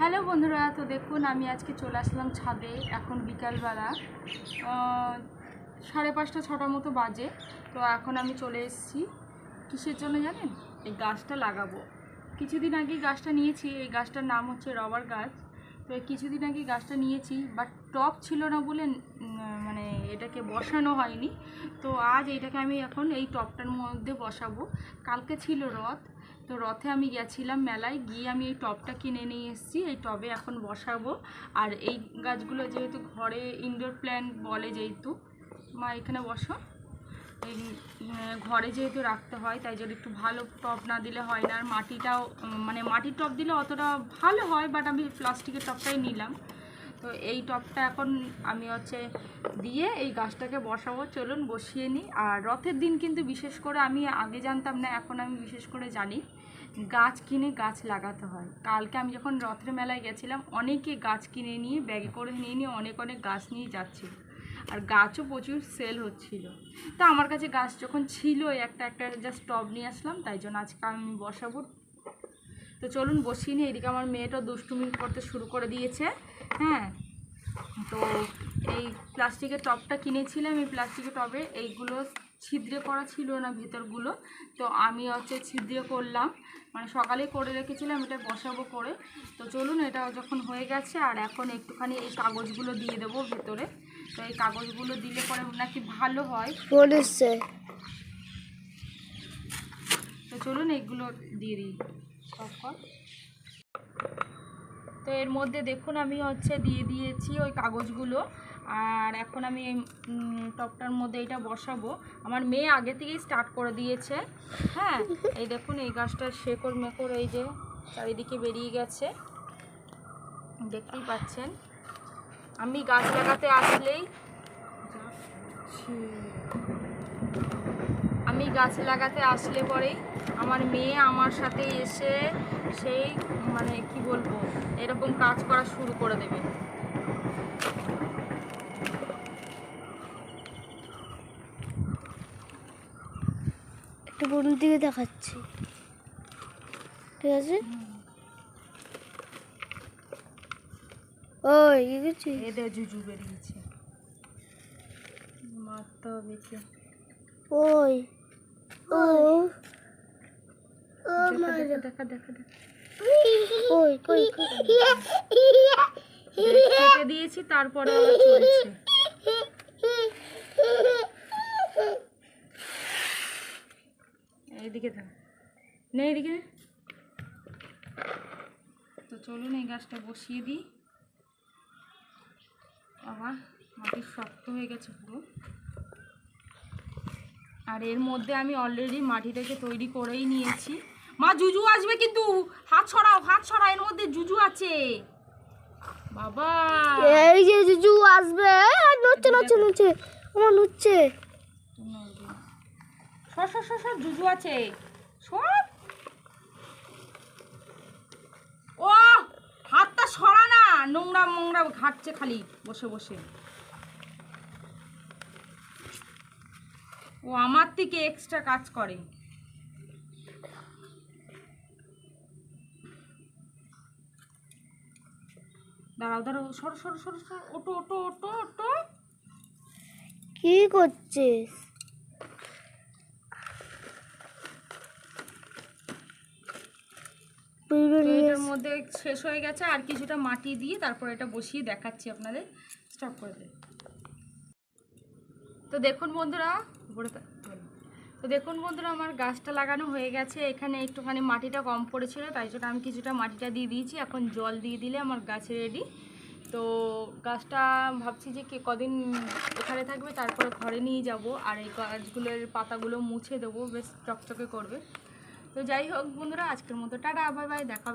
Hello বন্ধুরা, তো দেখুন, আমি আজকে চলে আসলাম ছাদে, এখন বিকালবেলা সাড়ে পাঁচটা, ছটার মতো বাজে। তো এখন আমি চলে এসেছি। কিসের জন্য জানেন? এই গাছটা লাগাবো। কিছুদিন আগে গাছটা নিয়েছি, এই গাছটার নাম হচ্ছে রবার গাছ। তো কিছুদিন আগে গাছটা নিয়েছি বাট টপ ছিল না বলে মানে এটাকে বসানো হয়নি। তো আজ এটাকে আমি এখন এই টপটার মধ্যে বসাবো। কালকে ছিল রথ, তো রথে আমি গেছিলাম মেলায়, গিয়ে আমি এই টবটা কিনে নিয়ে এসেছি। এই টবে এখন বসাবো। আর এই গাছগুলো যেহেতু ঘরে ইনডোর প্ল্যান্ট বলে যেহেতু, মা এখানে বসো। ঘরে যেহেতু রাখতে হয়, তাই জন্য একটু ভালো টব না দিলে হয় না। আর মাটিটাও মানে মাটির টব দিলে অতটা ভালো হয় বাট আমি প্লাস্টিকের টবটাই নিলাম। তো এই টবটা এখন আমি হচ্ছে দিয়ে এই গাছটাকে বসাবো। চলুন বসিয়ে নিই আর রথের দিন কিন্তু বিশেষ করে আমি আগে জানতাম না, এখন আমি বিশেষ করে জানি, গাছ কিনে গাছ লাগাতে হয়। কালকে আমি যখন রথের মেলায় গেছিলাম, অনেকে গাছ কিনে নিয়ে, ব্যাগে করে নিয়ে নিয়ে অনেক অনেক গাছ নিয়ে যাচ্ছিল। আর গাছও প্রচুর সেল হচ্ছিল। তো আমার কাছে গাছ যখন ছিল একটা একটা জাস্ট টব নিয়ে আসলাম, তাই জন্য আজকে আমি বসাবো। তো চলুন বসিয়ে নিই, এদিকে আমার মেয়েটা দুষ্টুমি করতে শুরু করে দিয়েছে হ্যাঁ। তো এই প্লাস্টিকের টবটা কিনেছিলাম, এই প্লাস্টিকের টবে এইগুলো ছিদ্রে করা ছিল না ভেতরগুলো। তো আমি হচ্ছে ছিদ্রে করলাম মানে সকালে করে রেখেছিলাম, এটা বসাবো করে। তো চলুন, এটা যখন হয়ে গেছে, আর এখন একটুখানি এই কাগজগুলো দিয়ে দেবো ভেতরে। তো এই কাগজগুলো দিলে পরে নাকি ভালো হয়। বলেছে তো চলুন এইগুলো দিয়ে দিই। তো এর মধ্যে দেখুন আমি হচ্ছে দিয়ে দিয়েছি ওই কাগজগুলো। আর এখন আমি এই টপটার মধ্যে এটা বসাবো। আমার মেয়ে আগে থেকেই স্টার্ট করে দিয়েছে। হ্যাঁ এই দেখুন এই গাছটার শেকড় মেকড় এই যে চারিদিকে বেরিয়ে গেছে। দেখতেই পাচ্ছেন। আমি গাছ লাগাতে আসলেই আমি গাছ লাগাতে আসলে পরেই আমার মেয়ে আমার সাথে এসে সেই মানে কি বলব এরকম কাজ করা শুরু করে দেবে। একটু বন্ধুর দিকে দেখাচ্ছি। ঠিক আছে? ওই কি করছিস এদের জুজু বেরিয়েছে। মারতে হবে কি ওই ও দেখা দেখা দেখা দেখা দেখা। ওই কই কই? কেটে দিয়েছি তারপরে আবার চলছে। এইদিকে থাক। নে এইদিকে। তো চলুন এই গাছটা বসিয়ে দিই। বাবা মাটি শক্ত হয়ে গেছে পুরো আর এর মধ্যে আমি অলরেডি মাটিটাকে তৈরি করেই নিয়েছি মা জুজু আসবে কিন্তু হাত ছড়াও হাত ছড়াও এর মধ্যে জুজু আছে বাবা এই যে জুজু আসবে আমার সর সর সর জুজু আছে সর ও হাতটা সরা না নোংরা মোংরা ঘাটছে খালি বসে বসে। ও আমার থেকে এক্সট্রা কাজ করে। দাঁড়াও দাঁড়াও, সর সর সর সর ওটো ওটো ওটো ওটো কি করছিস পুরো তো নিয়ে এটার মধ্যে শেষ হয়ে গেছে, আর কিছুটা মাটি দিয়ে তারপর এটা বসিয়ে দেখাচ্ছি আপনাদের। স্টপ করে দেন। তো দেখুন বন্ধুরা, উপরে তো দেখুন বন্ধুরা, আমার গাছটা লাগানো হয়ে গেছে। এখানে একটুখানি মাটিটা কম পড়েছিল, তাই জন্য আমি কিছুটা মাটিটা দিয়ে দিয়েছি। এখন জল দিয়ে দিলে আমার গাছ রেডি তো গাছটা ভাবছি যে কে কদিন এখানে থাকবে, তারপরে ঘরে নিয়ে যাব। আর এই গাছগুলোর পাতাগুলো মুছে দেবো, বেশ চকচকে করবে। তো যাই হোক বন্ধুরা, আজকের মতো টাটা, বাই বাই দেখাবে